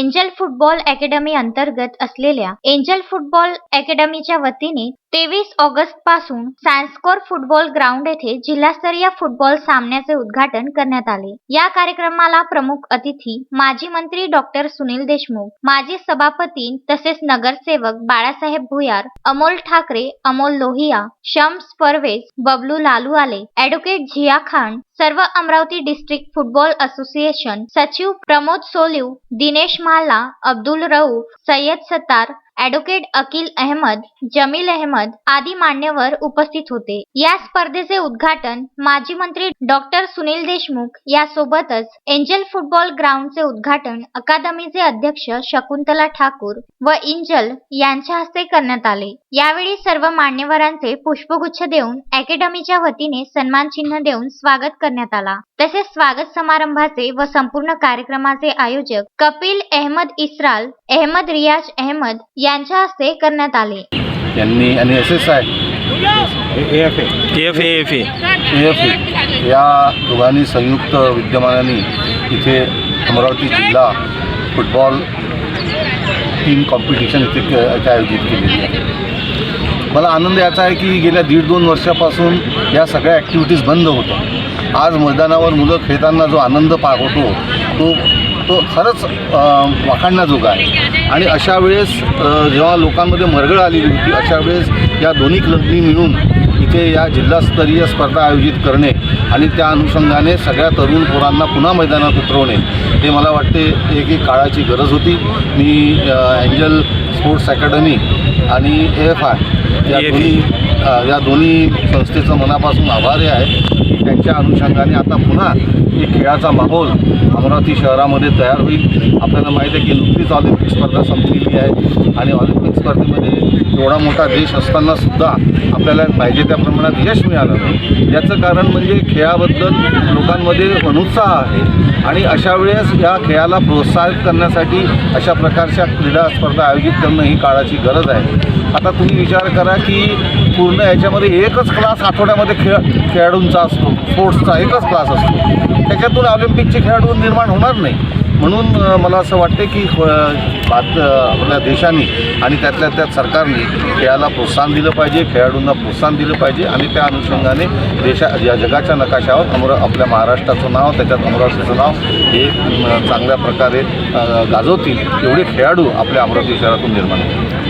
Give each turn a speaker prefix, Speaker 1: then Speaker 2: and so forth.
Speaker 1: Angel football academy अंतर्गत असलेल्या angel football अकॅडमीच्या वतीने तेवीस ऑगस्टपासून सॅन्स्कोर फुटबॉल ग्राउंड येथे जिल्हास्तरीय फुटबॉल सामन्याचे उद्घाटन करण्यात आले. या कार्यक्रमाला प्रमुख अतिथी माजी मंत्री डॉक्टर सुनील देशमुख माजी सभापती तसेच नगरसेवक बाळासाहेब भुयार अमोल ठाकरे अमोल लोहिया शम्स परवेज बबलू लालू आले. ॲडव्होकेट झिया खान सर्व अमरावती डिस्ट्रिक्ट फुटबॉल असोसिएशन सचिव प्रमोद सोलिव दिनेश माला अब्दुल रऊफ सय्यद सत्तार ॲडव्होकेट अकिल अहमद जमील अहमद आदी मान्यवर उपस्थित होते. या स्पर्धेचे उद्घाटन माजी मंत्री डॉक्टर सुनील देशमुख यासोबतच एंजल फुटबॉल ग्राउंडचे उद्घाटन अकादमीचे अध्यक्ष शकुंतला ठाकूर व इंजल यांच्या हस्ते करण्यात आले. यावेळी सर्व मान्यवरांचे पुष्पगुच्छ देऊन अकॅडमीच्या वतीने सन्मान चिन्ह देऊन स्वागत करण्यात आला. तसेच स्वागत समारंभाचे व संपूर्ण कार्यक्रमाचे आयोजक कपिल अहमद इस्राल अहमद रियाज अहमद या यांच्या हस्ते करण्यात आले.
Speaker 2: यांनी आणि S S I A F A
Speaker 3: F A F A
Speaker 2: F A या दोघांनी संयुक्त विद्यमानाने इथे अमरावती जिल्हा फुटबॉल टीम कॉम्पिटिशन इथे आयोजित केलेली आहे. मला आनंद याचा आहे की गेल्या दीड दोन वर्षापासून या सगळ्या ॲक्टिव्हिटीज बंद होत्या. आज मैदानावर मुलं खेळताना जो आनंद पा होतो तो तो खरंच वाखाणण्याजोगा आहे. आणि अशा वेळेस जेव्हा लोकांमध्ये मरगळ आलेली होती अशा वेळेस या दोन्ही क्लबनी मिळून इथे या जिल्हास्तरीय स्पर्धा आयोजित करणे आणि त्या अनुषंगाने सगळ्या तरुण पोरांना पुन्हा मैदानात उतरवणे हे मला वाटते एक एक काळाची गरज होती. मी एंजल स्पोर्ट्स अकॅडमी आणि ए एफ आय या. दोन्ही या दोन्ही संस्थेचं मनापासून आभारी आहे. त्यांच्या अनुषंगाने आता पुन्हा एक खेळाचा माहोल अमरावती शहरामध्ये तयार होईल. आपल्याला माहीत आहे की नुकतीच ऑलिम्पिक स्पर्धा संपलेली आहे आणि ऑलिम्पिक स्पर्धेमध्ये एवढा मोठा देश असताना सुद्धा आपल्याला पाहिजे त्या प्रमाणात यश मिळालं नाही. याचं कारण म्हणजे खेळाबद्दल लोकांमध्ये अनुत्साह आहे आणि अशा वेळेस या खेळाला प्रोत्साहित करण्यासाठी अशा प्रकारच्या क्रीडा स्पर्धा आयोजित करणं ही काळाची गरज आहे. आता तुम्ही विचार करा की पूर्ण याच्यामध्ये एकच क्लास आठवड्यामध्ये खेळ खेळाडूंचा असतो. स्पोर्ट्सचा एकच क्लास असतो. त्याच्यातून ऑलिम्पिकचे खेळाडू निर्माण होणार नाही. म्हणून मला असं वाटते की अ, बात आपल्या देशाने आणि त्यातल्या त्यात सरकारने खेळाला प्रोत्साहन दिलं पाहिजे खेळाडूंना प्रोत्साहन दिलं पाहिजे आणि त्या अनुषंगाने देशा या जगाच्या नकाशावर अमरा आपल्या महाराष्ट्राचं नाव त्याच्यात अमरावतीचं नाव हे चांगल्या प्रकारे गाजवतील. एवढे खेळाडू आपल्या अमरावती शहरातून निर्माण होतील.